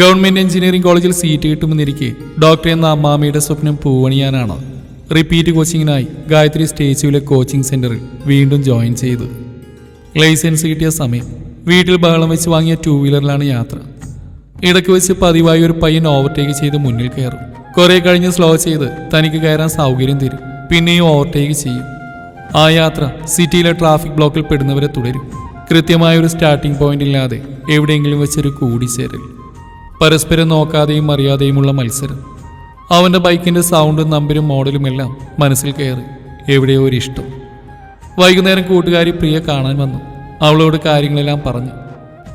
Government engineering കോളേജിൽ seat കിട്ടുമെന്നിരിക്കെ doctor എന്ന അമ്മാമയുടെ സ്വപ്നം പൂവണിയാനാണ്. റിപ്പീറ്റ് കോച്ചിങ്ങിനായി ഗായത്രി സ്റ്റേച്ചുവിലെ കോച്ചിങ് സെന്ററിൽ വീണ്ടും ജോയിൻ ചെയ്തു. ലൈസൻസ് കിട്ടിയ സമയം വീട്ടിൽ ബഹളം വെച്ച് വാങ്ങിയ ടൂ വീലറിലാണ് യാത്ര. ഇടയ്ക്ക് വെച്ച് പതിവായി ഒരു പയ്യൻ ഓവർടേക്ക് ചെയ്ത് മുന്നിൽ കയറും. കുറെ കഴിഞ്ഞ് സ്ലോ ചെയ്ത് തനിക്ക് കയറാൻ സൗകര്യം തരും. പിന്നെയും ഓവർടേക്ക് ചെയ്യും. ആ യാത്ര സിറ്റിയിലെ ട്രാഫിക് ബ്ലോക്കിൽ പെടുന്നവരെ തുടരും. കൃത്യമായ ഒരു സ്റ്റാർട്ടിംഗ് പോയിന്റ് ഇല്ലാതെ എവിടെയെങ്കിലും വെച്ചൊരു കൂടിച്ചേരൽ. പരസ്പരം നോക്കാതെയും അറിയാതെയുമുള്ള മത്സരം. അവന്റെ ബൈക്കിന്റെ സൗണ്ടും നമ്പരും മോഡലും എല്ലാം മനസ്സിൽ കയറി എവിടെയോ ഒരു ഇഷ്ടം. വൈകുന്നേരം കൂട്ടുകാരി പ്രിയ കാണാൻ വന്നു. അവളോട് കാര്യങ്ങളെല്ലാം പറഞ്ഞു.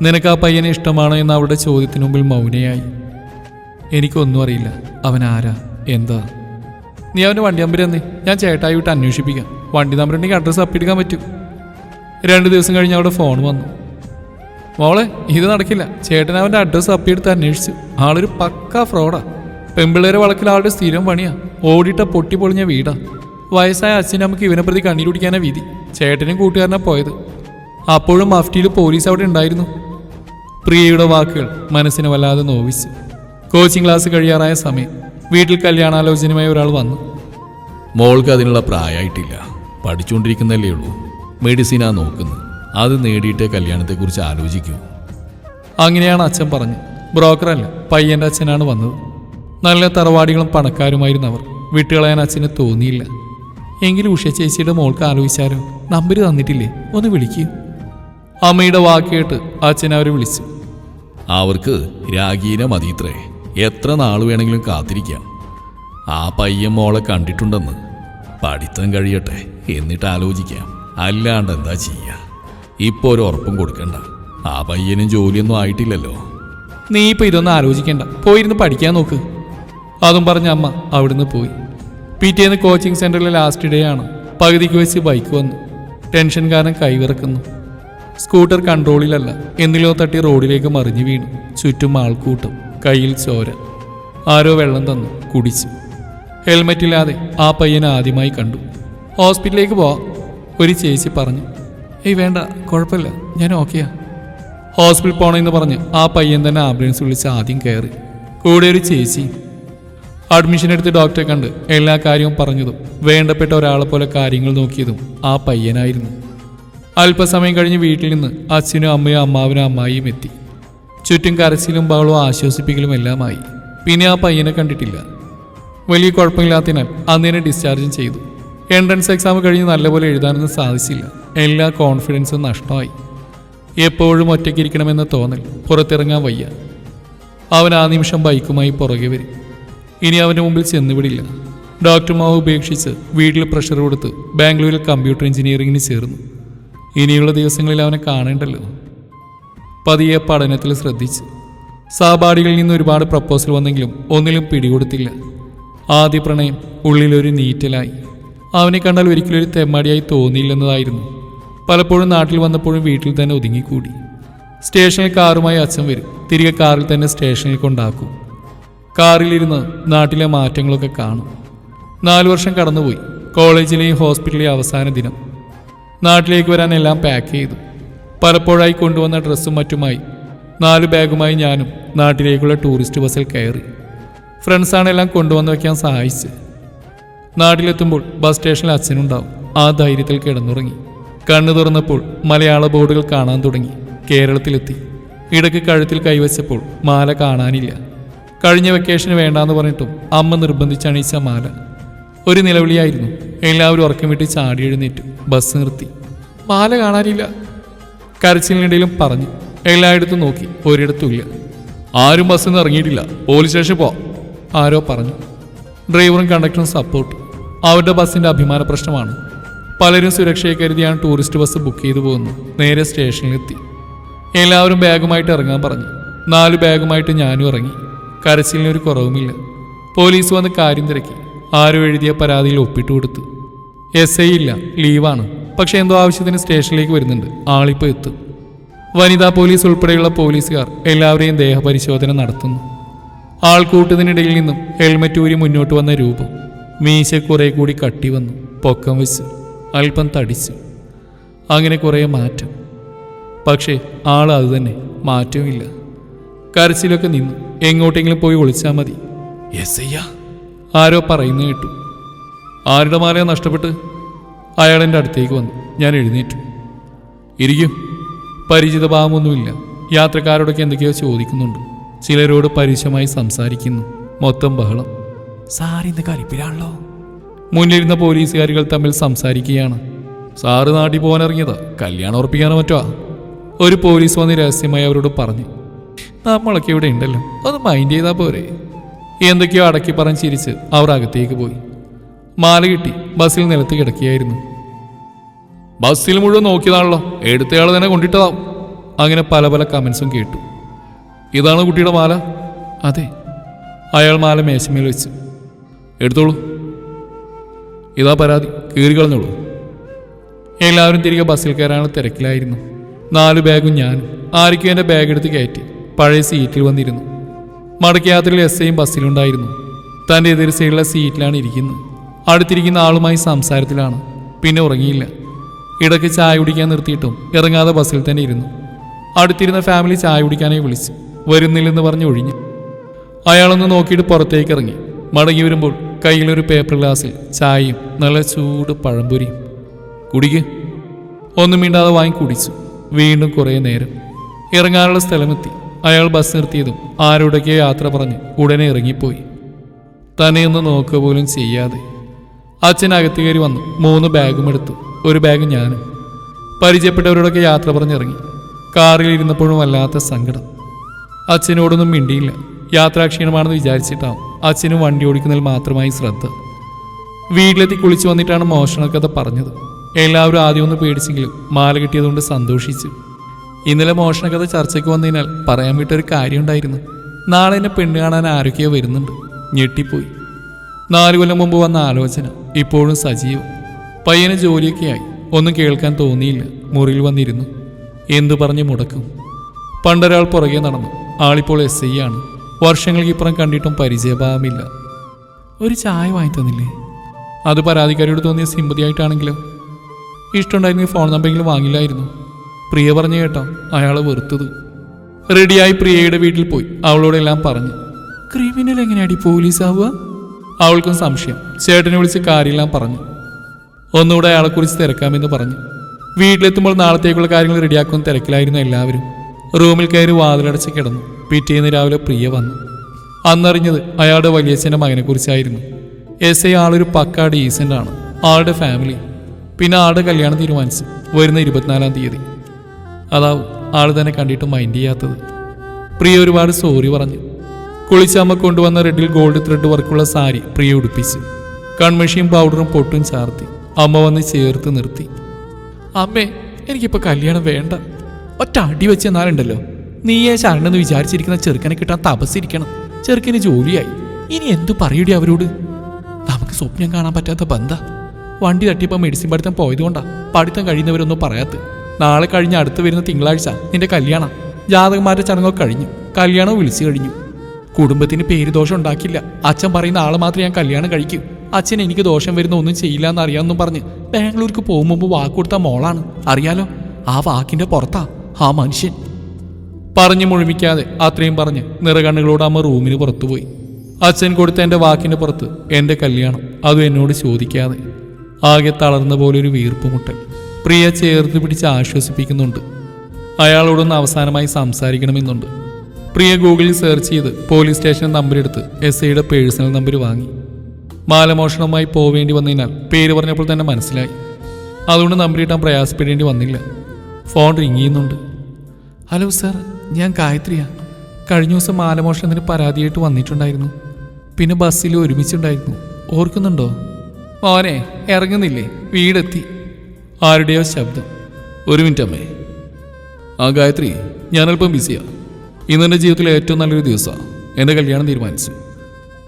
നിനക്ക് ആ പയ്യനെ ഇഷ്ടമാണോ? എന്ന അവളുടെ ചോദ്യത്തിനു മുമ്പിൽ മൗനയായി. എനിക്കൊന്നും അറിയില്ല. അവൻ ആരാ? എന്താ? നീ അവന്റെ വണ്ടി നമ്പർ തന്നെ. ഞാൻ ചേട്ടായി വിട്ട് അന്വേഷിപ്പിക്കാം. വണ്ടി നമ്പർ ഉണ്ടെങ്കിൽ അഡ്രസ്സ് അപ്പിടിക്കാൻ പറ്റും. രണ്ട് ദിവസം കഴിഞ്ഞ് അവിടെ ഫോൺ വന്നു. മോളെ ഇത് നടക്കില്ല. ചേട്ടൻ അവന്റെ അഡ്രസ്സ് അപ്പിയെടുത്ത് അന്വേഷിച്ചു. ആളൊരു പക്ക ഫ്രോഡാ പെമ്പിള്ളേരെ വളക്കിൽ ആളുടെ സ്ഥിരം പണിയാ. ഓടിട്ട പൊട്ടി പൊളിഞ്ഞ വീടാ. വയസ്സായ അച്ഛനും നമുക്ക് ഇവനെ പ്രതി കണ്ണീര് വിധി ചേട്ടനും കൂട്ടുകാരനാ പോയത്. അപ്പോഴും മഫ്റ്റിയിൽ പോലീസ് അവിടെ ഉണ്ടായിരുന്നു. പ്രിയയുടെ വാക്കുകൾ മനസ്സിനെ വല്ലാതെ നോവിച്ചു. കോച്ചിങ് ക്ലാസ് കഴിയാറായ സമയം. വീട്ടിൽ കല്യാണാലോചനയുമായി ഒരാൾ വന്നു. മോൾക്ക് അതിനുള്ള പ്രായമായിട്ടില്ല പഠിച്ചുകൊണ്ടിരിക്കുന്നല്ലേ ഉള്ളൂ. മെഡിസിനാ നോക്കുന്നത്. അത് നേടിയിട്ടേ കല്യാണത്തെക്കുറിച്ച് ആലോചിക്കൂ. അങ്ങനെയാണ് അച്ഛൻ പറഞ്ഞു. ബ്രോക്കറല്ല പയ്യന്റെ അച്ഛനാണ് വന്നത്. നല്ല തറവാടികളും പണക്കാരുമായിരുന്നു അവർ വിട്ടുകളയാൻ അച്ഛന് തോന്നിയില്ല. എങ്കിലും ഉഷ ചേച്ചിയുടെ മോൾക്ക് ആലോചിച്ചാലോ? നമ്പർ തന്നിട്ടില്ലേ? ഒന്ന് വിളിക്കൂ. അമ്മയുടെ വാക്കേട്ട് അച്ഛൻ അവരെ വിളിച്ചു. അവർക്ക് രാഗീന മതിത്രേ എത്ര നാൾ വേണമെങ്കിലും കാത്തിരിക്കാം. ആ പയ്യൻ മോളെ കണ്ടിട്ടുണ്ടെന്ന് പഠിത്തം കഴിയട്ടെ. എന്നിട്ട് ആലോചിക്കാം. അല്ലാണ്ട് എന്താ ചെയ്യാ? ഇപ്പൊ ഒരു ഉറപ്പും കൊടുക്കണ്ട. ആ പയ്യനും ജോലിയൊന്നും ആയിട്ടില്ലല്ലോ. നീ ഇപ്പൊ ഇതൊന്നും ആലോചിക്കണ്ട. പോയിരുന്ന് പഠിക്കാൻ നോക്ക്. അതും പറഞ്ഞ അമ്മ അവിടുന്ന് പോയി. പിറ്റേന്ന് കോച്ചിങ് സെന്ററിലെ ലാസ്റ്റ് ഡേ ആണ്. പകുതിക്ക് വെച്ച് ബൈക്ക് വന്നു. ടെൻഷൻ കാരണം കൈവിറക്കുന്നു. സ്കൂട്ടർ കൺട്രോളിലല്ല എന്നിലോ തട്ടി റോഡിലേക്ക് മറിഞ്ഞു വീണു. ചുറ്റും ആൾക്കൂട്ടം കയ്യിൽ ചോര. ആരോ വെള്ളം തന്നു കുടിച്ചു. ഹെൽമെറ്റ് ഇല്ലാതെ ആ പയ്യനെ ആദ്യമായി കണ്ടു. ഹോസ്പിറ്റലിലേക്ക് പോവാം ഒരു ചേച്ചി പറഞ്ഞു. ഏയ് വേണ്ട. കുഴപ്പമില്ല. ഞാൻ ഓക്കെയാ ഹോസ്പിറ്റൽ പോകണമെന്ന് പറഞ്ഞ് ആ പയ്യൻ തന്നെ ആംബുലൻസ് വിളിച്ച് ആദ്യം കയറി കൂടെ ഒരു ചേച്ചി. അഡ്മിഷൻ എടുത്ത് ഡോക്ടറെ കണ്ട് എല്ലാ കാര്യവും പറഞ്ഞതും വേണ്ടപ്പെട്ട ഒരാളെ പോലെ കാര്യങ്ങൾ നോക്കിയതും ആ പയ്യനായിരുന്നു. അല്പസമയം കഴിഞ്ഞ് വീട്ടിൽ നിന്ന് അച്ഛനും അമ്മയും അമ്മാവനും അമ്മായിയും എത്തി. ചുറ്റും കരച്ചിലും ബഹളവും ആശ്വസിപ്പിക്കലും എല്ലാമായി. പിന്നെ ആ പയ്യനെ കണ്ടിട്ടില്ല. വലിയ കുഴപ്പമില്ലാത്തതിനാൽ അന്നേനെ ഡിസ്ചാർജും ചെയ്തു. എൻട്രൻസ് എക്സാം കഴിഞ്ഞ് നല്ലപോലെ എഴുതാനൊന്നും സാധിച്ചില്ല. എല്ലാ കോൺഫിഡൻസും നഷ്ടമായി. എപ്പോഴും ഒറ്റയ്ക്കിരിക്കണമെന്ന തോന്നൽ പുറത്തിറങ്ങാൻ വയ്യ. അവൻ ആ നിമിഷം ബൈക്കുമായി പുറകെ വരും. ഇനി അവന്റെ മുമ്പിൽ ചെന്നുവിടില്ല ഡോക്ടർമാവ് ഉപേക്ഷിച്ച് വീട്ടിൽ പ്രഷർ കൊടുത്ത് ബാംഗ്ലൂരിൽ കമ്പ്യൂട്ടർ എഞ്ചിനീയറിംഗിന് ചേർന്നു. ഇനിയുള്ള ദിവസങ്ങളിൽ അവനെ കാണേണ്ടല്ലോ. പതിയെ പഠനത്തിൽ ശ്രദ്ധിച്ച്. സഹപാഠികളിൽ നിന്ന് ഒരുപാട് പ്രപ്പോസൽ വന്നെങ്കിലും ഒന്നിലും പിടികൊടുത്തില്ല. ആദ്യ പ്രണയം ഉള്ളിലൊരു നീറ്റലായി. അവനെ കണ്ടാൽ ഒരിക്കലും ഒരു തെമ്മാടിയായി തോന്നിയില്ലെന്നതായിരുന്നു പലപ്പോഴും നാട്ടിൽ വന്നപ്പോഴും വീട്ടിൽ തന്നെ ഒതുങ്ങിക്കൂടി. സ്റ്റേഷനിൽ കാറുമായി അച്ഛൻ വരും. തിരികെ കാറിൽ തന്നെ സ്റ്റേഷനിൽ കൊണ്ടാക്കും. കാറിലിരുന്ന് നാട്ടിലെ മാറ്റങ്ങളൊക്കെ കാണും. നാലു വർഷം കടന്നുപോയി. കോളേജിലെയും ഹോസ്പിറ്റലിലെയും അവസാന ദിനം. നാട്ടിലേക്ക് വരാൻ എല്ലാം പാക്ക് ചെയ്തു. പലപ്പോഴായി കൊണ്ടുവന്ന ഡ്രസ്സും മറ്റുമായി നാല് ബാഗുമായി ഞാനും നാട്ടിലേക്കുള്ള ടൂറിസ്റ്റ് ബസ്സിൽ കയറി. ഫ്രണ്ട്സാണ് എല്ലാം കൊണ്ടുവന്ന് വയ്ക്കാൻ സഹായിച്ച് നാട്ടിലെത്തുമ്പോൾ ബസ് സ്റ്റേഷനിൽ അച്ഛനുണ്ടാവും. ആ ധൈര്യത്തിൽ കിടന്നുറങ്ങി. കണ്ണു തുറന്നപ്പോൾ മലയാള ബോർഡുകൾ കാണാൻ തുടങ്ങി. കേരളത്തിലെത്തി. ഇടയ്ക്ക് കഴുത്തിൽ കൈവച്ചപ്പോൾ മാല കാണാനില്ല. കഴിഞ്ഞ വെക്കേഷന് വേണ്ടാന്ന് പറഞ്ഞിട്ടും അമ്മ നിർബന്ധിച്ചണിയിച്ച മാല. ഒരു നിലവിളിയായിരുന്നു. എല്ലാവരും ഉറക്കം വിട്ട് ചാടി എഴുന്നേറ്റു. ബസ് നിർത്തി. മാല കാണാനില്ല. കരച്ചിലിനിടയിലും പറഞ്ഞു. എല്ലായിടത്തും നോക്കി. ഒരിടത്തുമില്ല ആരും ബസ്സിൽ നിന്ന് ഇറങ്ങിയിട്ടില്ല. പോലീസ് സ്റ്റേഷൻ പോ ആരോ പറഞ്ഞു. ഡ്രൈവറും കണ്ടക്ടറും സപ്പോർട്ട്. അവരുടെ ബസ്സിന്റെ അഭിമാന പ്രശ്നമാണ് പലരും സുരക്ഷയെ കരുതിയാണ് ടൂറിസ്റ്റ് ബസ് ബുക്ക് ചെയ്തു പോകുന്നത്. നേരെ സ്റ്റേഷനിലെത്തി എല്ലാവരും ബാഗുമായിട്ട് ഇറങ്ങാൻ പറഞ്ഞു. നാല് ബാഗുമായിട്ട് ഞാനും ഇറങ്ങി. കരച്ചിലിന് ഒരു കുറവുമില്ല. പോലീസ് വന്ന് കാര്യം തിരക്കി. ആരും എഴുതിയ പരാതിയിൽ ഒപ്പിട്ട് കൊടുത്തു. എസ് ഐ ഇല്ല. ലീവാണ്. പക്ഷെ എന്തോ ആവശ്യത്തിന് സ്റ്റേഷനിലേക്ക് വരുന്നുണ്ട്. ആളിപ്പോൾ എത്തും. വനിതാ പോലീസ് ഉൾപ്പെടെയുള്ള പോലീസുകാർ എല്ലാവരെയും ദേഹപരിശോധന നടത്തുന്നു. ആൾക്കൂട്ടത്തിനിടയിൽ നിന്നും ഹെൽമെറ്റ് ഊരി മുന്നോട്ട് വന്ന രൂപം. മീശ കുറെ കൂടി കട്ടി വന്നു. പൊക്കം വെച്ചു. അല്പം തടിച്ചു. അങ്ങനെ കുറേ മാറ്റം. പക്ഷേ ആൾ അത് തന്നെ മാറ്റമില്ല കരച്ചിലൊക്കെ നിന്നു. എങ്ങോട്ടെങ്കിലും പോയി ഒളിച്ചാൽ മതി. എസ് അയ്യാ ആരോ പറയുന്നു കേട്ടു. ആരുടെ മാലയാ നഷ്ടപ്പെട്ട്? അയാളെന്റെ അടുത്തേക്ക് വന്നു. ഞാൻ എഴുന്നേറ്റു. ഇരിക്കും. പരിചിത ഭാവമൊന്നുമില്ല യാത്രക്കാരോടൊക്കെ എന്തൊക്കെയോ ചോദിക്കുന്നുണ്ട്. ചിലരോട് പരുഷമായി സംസാരിക്കുന്നു. മൊത്തം ബഹളം. സാറിന്ന് കലിപ്പിലാണല്ലോ മുന്നിലിരുന്ന പോലീസുകാരികൾ തമ്മിൽ സംസാരിക്കുകയാണ്. സാറ് നാട്ടിൽ പോകാനിറങ്ങിയതാ. കല്യാണം ഉറപ്പിക്കാനോ മറ്റോ ഒരു പോലീസ് വന്ന് രഹസ്യമായി അവരോട് പറഞ്ഞു. നമ്മളൊക്കെ ഇവിടെ ഉണ്ടല്ലോ. ഒന്ന് മൈൻഡ് ചെയ്താൽ പോരെ. എന്തൊക്കെയോ അടക്കി പറഞ്ഞ് ചിരിച്ച് അവർ അകത്തേക്ക് പോയി. മാല കിട്ടി. ബസ്സിൽ നിലത്ത് കിടക്കുകയായിരുന്നു. ബസ്സിൽ മുഴുവൻ നോക്കിയതാണല്ലോ. എടുത്തയാൾ തന്നെ കൊണ്ടിട്ടതാവും. അങ്ങനെ പല പല കമൻസും കേട്ടു. ഇതാണ് കുട്ടിയുടെ മാല? അതെ. അയാൾ മാല മേശമേൽ വെച്ചു. എടുത്തോളൂ. ഇതാ പരാതി. കീറി കളഞ്ഞോളൂ. എല്ലാവരും തിരികെ ബസ്സിൽ കയറാനുള്ള തിരക്കിലായിരുന്നു. നാല് ബാഗും ഞാൻ ആരിക്കും എന്റെ ബാഗ് എടുത്ത് കയറ്റി. പഴയ സീറ്റിൽ വന്നിരുന്നു. മടക്ക യാത്രയിൽ എസ് ഐയും ബസ്സിലുണ്ടായിരുന്നു തന്റെ എതിർ സൈഡിലെ സീറ്റിലാണ് ഇരിക്കുന്നത്. അടുത്തിരിക്കുന്ന ആളുമായി സംസാരത്തിലാണ്. പിന്നെ ഉറങ്ങിയില്ല. ഇടയ്ക്ക് ചായ കുടിക്കാൻ നിർത്തിയിട്ടും ഇറങ്ങാതെ ബസ്സിൽ തന്നെ ഇരുന്നു. അടുത്തിരുന്ന ഫാമിലി ചായ കുടിക്കാനായി വിളിച്ചു. വരുന്നില്ലെന്ന് പറഞ്ഞ് ഒഴിഞ്ഞു. അയാളൊന്ന് നോക്കിയിട്ട് പുറത്തേക്ക് ഇറങ്ങി. മടങ്ങി വരുമ്പോൾ കയ്യിലൊരു പേപ്പർ ഗ്ലാസ്സിൽ ചായയും നല്ല ചൂട് പഴംപൊരിയും. കുടിക്ക്. ഒന്നും മിണ്ടാതെ വാങ്ങി കുടിച്ചു. വീണ്ടും കുറേ നേരം. ഇറങ്ങാനുള്ള സ്ഥലമെത്തി. അയാൾ ബസ് നിർത്തിയതും ആരോടൊക്കെയോ യാത്ര പറഞ്ഞ് ഉടനെ ഇറങ്ങിപ്പോയി. തന്നെ ഒന്ന് നോക്കുക പോലും ചെയ്യാതെ. അച്ഛൻ അകത്ത് കയറി വന്നു. മൂന്ന് ബാഗും എടുത്തു. ഒരു ബാഗ് ഞാനും. പരിചയപ്പെട്ടവരോടൊക്കെ യാത്ര പറഞ്ഞിറങ്ങി. കാറിൽ ഇരുന്നപ്പോഴും വല്ലാത്ത സങ്കടം. അച്ഛനോടൊന്നും മിണ്ടിയില്ല. യാത്രാക്ഷീണമാണെന്ന് വിചാരിച്ചിട്ടാവും. അച്ഛനും വണ്ടി ഓടിക്കുന്നതിൽ മാത്രമായി ശ്രദ്ധ. വീട്ടിലെത്തി കുളിച്ചു വന്നിട്ടാണ് മോഷണക്കഥ പറഞ്ഞത്. എല്ലാവരും ആദ്യം ഒന്ന് പേടിച്ചെങ്കിലും മാല കിട്ടിയതുകൊണ്ട് സന്തോഷിച്ചു. ഇന്നലെ മോഷണക്കഥ ചർച്ചയ്ക്ക് വന്നതിനാൽ പറയാൻ വിട്ടൊരു കാര്യം ഉണ്ടായിരുന്നു നാളെ എന്നെ പെണ്ണ് കാണാൻ ആരൊക്കെയോ വരുന്നുണ്ട്. ഞെട്ടിപ്പോയി. നാലു കൊല്ലം മുമ്പ് വന്ന ആലോചന ഇപ്പോഴും സജീവം. പയ്യന് ജോലിയൊക്കെയായി ഒന്നും കേൾക്കാൻ തോന്നിയില്ല. മുറിയിൽ വന്നിരുന്നു. എന്തു പറഞ്ഞ് മുടക്കും. പണ്ടൊരാൾ പുറകെ നടന്നു. ആളിപ്പോൾ എസ് ഐ ആണ്. വർഷങ്ങൾക്ക് ഇപ്പുറം കണ്ടിട്ടും പരിചയഭാവമില്ല. ഒരു ചായ വാങ്ങി തന്നില്ലേ അത് പരാതിക്കാരിയോട് തോന്നിയ സിമ്പതിയായിട്ടാണെങ്കിലോ? ഇഷ്ടമുണ്ടായിരുന്നെങ്കിൽ ഫോൺ നമ്പറെങ്കിലും വാങ്ങില്ലായിരുന്നു. പ്രിയ പറഞ്ഞു കേട്ടോ അയാൾ വെറുത്തത്. റെഡിയായി പ്രിയയുടെ വീട്ടിൽ പോയി അവളോടെല്ലാം പറഞ്ഞു. ക്രിമിനൽ എങ്ങനെയാടി പോലീസ് ആവുക അവൾക്കും സംശയം. ചേട്ടനെ വിളിച്ച് കാര്യമെല്ലാം പറഞ്ഞു. ഒന്നുകൂടെ അയാളെക്കുറിച്ച് തിരക്കാമെന്ന് പറഞ്ഞു. വീട്ടിലെത്തുമ്പോൾ നാളത്തേക്കുള്ള കാര്യങ്ങൾ റെഡിയാക്കുന്ന തിരക്കിലായിരുന്നു എല്ലാവരും. റൂമിൽ കയറി വാതിലടച്ച് കിടന്നു. പിറ്റേന്ന് രാവിലെ പ്രിയ വന്നു. അന്നറിഞ്ഞത് അയാളുടെ വലിയച്ഛന്റെ മകനെക്കുറിച്ചായിരുന്നു എസ് ഐ ആളൊരു പക്ക ഡീസന്റ് ആണ്. ആളുടെ ഫാമിലി പിന്നെ ആളുടെ കല്യാണം തീരുമാനിച്ചു വരുന്ന ഇരുപത്തിനാലാം തീയതി. അതാവും ആൾ തന്നെ കണ്ടിട്ട് മൈൻഡ് ചെയ്യാത്തത്. പ്രിയ ഒരുപാട് സോറി പറഞ്ഞു. കുളിച്ചമ്മ കൊണ്ടുവന്ന റെഡിൽ ഗോൾഡ് ത്രെഡ് വർക്കുള്ള സാരി പ്രിയ ഉടുപ്പിച്ചു. കൺമഷിയും പൗഡറും പൊട്ടും ചാർത്തി. അമ്മ വന്ന് ചേർത്ത് നിർത്തി. അമ്മേ എനിക്കിപ്പോൾ കല്യാണം വേണ്ട. ഒറ്റ അടി വെച്ച് എന്നാലുണ്ടല്ലോ? നീയെ ശരണെന്ന് വിചാരിച്ചിരിക്കുന്ന ചെറുക്കനെ കിട്ടാൻ തപസ്സിരിക്കണം. ചെറുക്കന് ജോലിയായി. ഇനി എന്തു പറയൂടി അവരോട്? നമുക്ക് സ്വപ്നം കാണാൻ പറ്റാത്ത ബന്ധ. വണ്ടി തട്ടിയപ്പോൾ മെഡിസിൻ പഠിത്തം പോയതുകൊണ്ടാ. പഠിത്തം കഴിയുന്നവരൊന്നും പറയാത്ത. നാളെ കഴിഞ്ഞ് അടുത്ത് വരുന്ന തിങ്കളാഴ്ച നിന്റെ കല്യാണം. ജാതകന്മാരുടെ ചടങ്ങൊക്കെ കഴിഞ്ഞു. കല്യാണം വിളിച്ചു കഴിഞ്ഞു. കുടുംബത്തിന് പേര് ദോഷം ഉണ്ടാക്കില്ല. അച്ഛൻ പറയുന്ന ആളെ മാത്രം ഞാൻ കല്യാണം കഴിക്കും. അച്ഛൻ എനിക്ക് ദോഷം വരുന്ന ഒന്നും ചെയ്യില്ല എന്ന് അറിയാമെന്നും പറഞ്ഞ് ബാംഗ്ലൂർക്ക് പോകുമ്പോൾ വാക്ക് കൊടുത്ത മോളാണ്. അറിയാലോ? ആ വാക്കിന്റെ പുറത്താ. ആ മനുഷ്യൻ. പറഞ്ഞു മുഴുമിക്കാതെ അത്രയും പറഞ്ഞ് നിറകണ്ണുകളോട് അമ്മ റൂമിന് പുറത്തുപോയി. അച്ഛൻ കൊടുത്ത എന്റെ വാക്കിന്റെ പുറത്ത് എന്റെ കല്യാണം അതും എന്നോട് ചോദിക്കാതെ. ആകെ തളർന്ന പോലെ ഒരു വീർപ്പ് മുട്ടൽ. പ്രിയ ചേർത്ത് പിടിച്ച് ആശ്വസിപ്പിക്കുന്നുണ്ട്. അയാളോടൊന്ന് അവസാനമായി സംസാരിക്കണമെന്നുണ്ട്. പ്രിയ ഗൂഗിളിൽ സെർച്ച് ചെയ്ത് പോലീസ് സ്റ്റേഷൻ നമ്പറെടുത്ത് എസ് ഐയുടെ പേഴ്സണൽ നമ്പർ വാങ്ങി. മാലമോഷണവുമായി പോവേണ്ടി വന്നതിനാൽ പേര് പറഞ്ഞപ്പോൾ തന്നെ മനസ്സിലായി. അതുകൊണ്ട് നമ്പർ കിട്ടാൻ പ്രയാസപ്പെടേണ്ടി വന്നില്ല. ഫോൺ റിങ് ചെയ്യുന്നുണ്ട്. ഹലോ സാർ ഞാൻ ഗായത്രിയാ. കഴിഞ്ഞ ദിവസം മാലമോഷണത്തിന് പരാതിയായിട്ട് വന്നിട്ടുണ്ടായിരുന്നു. പിന്നെ ബസ്സിൽ ഒരുമിച്ചുണ്ടായിരുന്നു. ഓർക്കുന്നുണ്ടോ? മോനെ ഇറങ്ങുന്നില്ലേ? വീടെത്തി. ആരുടെയോ ശബ്ദം. ഒരു മിനിറ്റ് അമ്മേ. ആ ഗായത്രി ഞാനല്പം ബിസിയാ. ഇന്ന് എന്റെ ജീവിതത്തിലെ ഏറ്റവും നല്ലൊരു ദിവസമാണ് എന്റെ കല്യാണം തീരുമാനിച്ചു.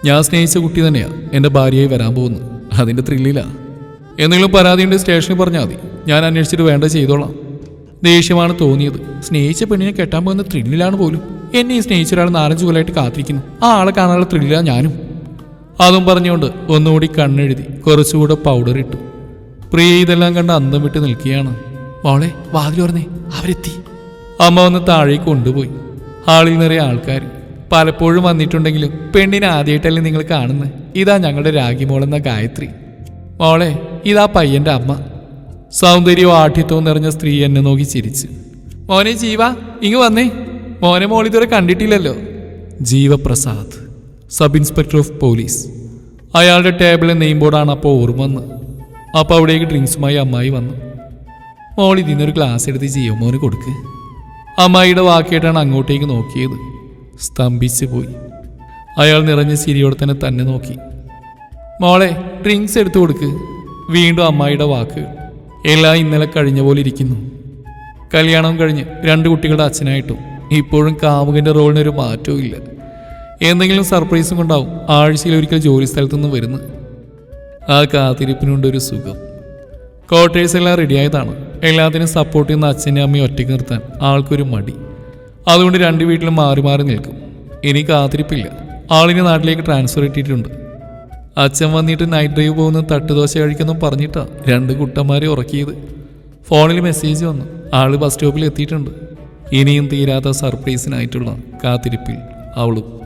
ഞാൻ സ്നേഹിച്ച കുട്ടി തന്നെയാണ് എന്റെ ഭാര്യയായി വരാൻ പോകുന്നത്. അതിന്റെ ത്രില്ലിലാണ് എന്തെങ്കിലും പരാതിയുണ്ട് സ്റ്റേഷനിൽ പറഞ്ഞാൽ മതി. ഞാൻ അന്വേഷിച്ചിട്ട് വേണ്ട ചെയ്തോളാം. ദേഷ്യമാണ് തോന്നിയത്. സ്നേഹിച്ച പെണ്ണിനെ കെട്ടാൻ പോകുന്ന ത്രില്ലിലാണ് പോലും. എന്നെ ഈ സ്നേഹിച്ച ഒരാൾ നാലഞ്ച് കൊല്ലമായിട്ട് കാത്തിരിക്കുന്നു. ആ ആളെ കാണാനുള്ള ത്രില്ലിലാണ് ഞാനും. അതും പറഞ്ഞുകൊണ്ട് ഒന്നുകൂടി കണ്ണെഴുതി കുറച്ചുകൂടെ പൗഡർ ഇട്ടു. പ്രിയ ഇതെല്ലാം കണ്ട് അന്തം വിട്ട് നിൽക്കുകയാണ്. മോളെ പറഞ്ഞേ അവരെത്തി. അമ്മ വന്ന് താഴേക്ക് കൊണ്ടുപോയി. ഹാളിൽ നിറയെ ആൾക്കാർ. പലപ്പോഴും വന്നിട്ടുണ്ടെങ്കിലും പെണ്ണിനെ ആദ്യമായിട്ടല്ലേ നിങ്ങൾ കാണുന്നത്? ഇതാ ഞങ്ങളുടെ രാഗിമോളെന്ന ഗായത്രി. മോളെ ഇതാ പയ്യന്റെ അമ്മ. സൗന്ദര്യവും ആഠ്യത്വവും നിറഞ്ഞ സ്ത്രീ എന്നെ നോക്കി ചിരിച്ചു. മോനെ ജീവ ഇങ്ങ് വന്നേ. മോനെ മോൾ ഇതുവരെ കണ്ടിട്ടില്ലല്ലോ. Jeevaprasad sub inspector of police. അയാളുടെ ടേബിളിൽ നെയിം ബോർഡാണ് അപ്പോൾ ഓർമ്മ വന്ന്. അപ്പോൾ അവിടേക്ക് ഡ്രിങ്ക്സുമായി അമ്മായി വന്നു. മോൾ ഇതിനൊരു ഗ്ലാസ് എടുത്ത് ജീവ മോന് കൊടുക്ക്. അമ്മായിയുടെ വാക്കേട്ടാണ് അങ്ങോട്ടേക്ക് നോക്കിയത്. സ്തംഭിച്ചു പോയി. അയാൾ നിറഞ്ഞ ചിരിയോടെ തന്നെ തന്നെ നോക്കി. മോളെ ഡ്രിങ്ക്സ് എടുത്തു കൊടുക്ക്. വീണ്ടും അമ്മായിയുടെ വാക്കുകൾ എല്ലാം ഇന്നലെ കഴിഞ്ഞ പോലെ ഇരിക്കുന്നു. കല്യാണം കഴിഞ്ഞ് രണ്ട് കുട്ടികളുടെ അച്ഛനായിട്ടും ഇപ്പോഴും കാമുകന്റെ റോളിനൊരു മാറ്റവും ഇല്ല. എന്തെങ്കിലും സർപ്രൈസും കൊണ്ടാവും ആഴ്ചയിൽ ഒരിക്കൽ ജോലി സ്ഥലത്തു നിന്ന് വരുന്നത്. ആ കാത്തിരിപ്പിനുണ്ട് ഒരു സുഖം. ക്വാർട്ടേഴ്സ് എല്ലാം റെഡിയായതാണ്. എല്ലാത്തിനും സപ്പോർട്ട് ചെയ്യുന്ന അച്ഛനെ അമ്മയും ഒറ്റയ്ക്ക് നിർത്താൻ ആൾക്കൊരു മടി. അതുകൊണ്ട് രണ്ട് വീട്ടിലും മാറി മാറി നിൽക്കും. ഇനി കാത്തിരിപ്പില്ല. ആളിനെ നാട്ടിലേക്ക് ട്രാൻസ്ഫർ ഇട്ടിട്ടുണ്ട്. അച്ഛൻ വന്നിട്ട് നൈറ്റ് ഡ്രൈവ് പോകുന്ന തട്ടുദോശ കഴിക്കുന്നു പറഞ്ഞിട്ടാ രണ്ട് കുട്ടന്മാരെ ഉറക്കിയത്. ഫോണിൽ മെസ്സേജ് വന്നു. ആൾ ബസ് സ്റ്റോപ്പിൽ എത്തിയിട്ടുണ്ട്. ഇനിയും തീരാത്ത സർപ്രൈസിനായിട്ടുള്ള കാത്തിരിപ്പിൽ അവളും